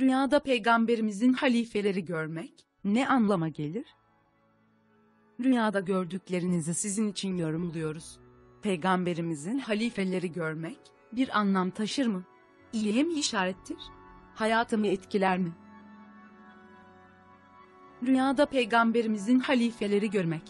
Rüyada peygamberimizin halifeleri görmek ne anlama gelir? Rüyada gördüklerinizi sizin için yorumluyoruz. Peygamberimizin halifeleri görmek bir anlam taşır mı? İyiye mi işarettir? Hayatımı etkiler mi? Rüyada peygamberimizin halifeleri görmek.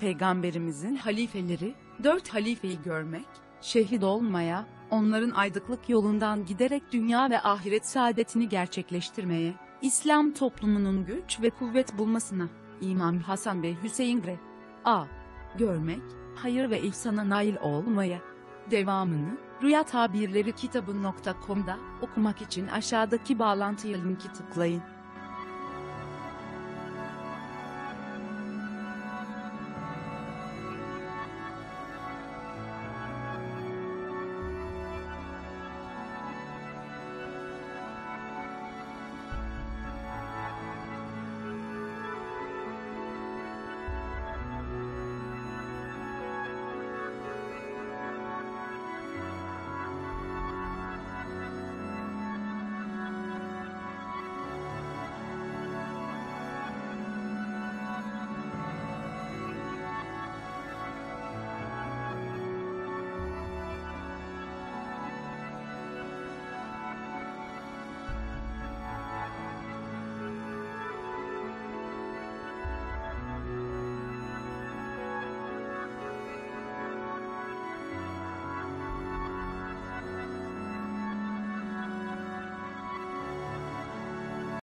Peygamberimizin halifeleri, dört halifeyi görmek, şehit olmaya, onların aydıklık yolundan giderek dünya ve ahiret saadetini gerçekleştirmeye, İslam toplumunun güç ve kuvvet bulmasına, İmam Hasan ve Hüseyin Re. A. Görmek, hayır ve ihsana nail olmaya. Devamını, Rüya Tabirleri kitabı.com'da okumak için aşağıdaki bağlantıya linki tıklayın.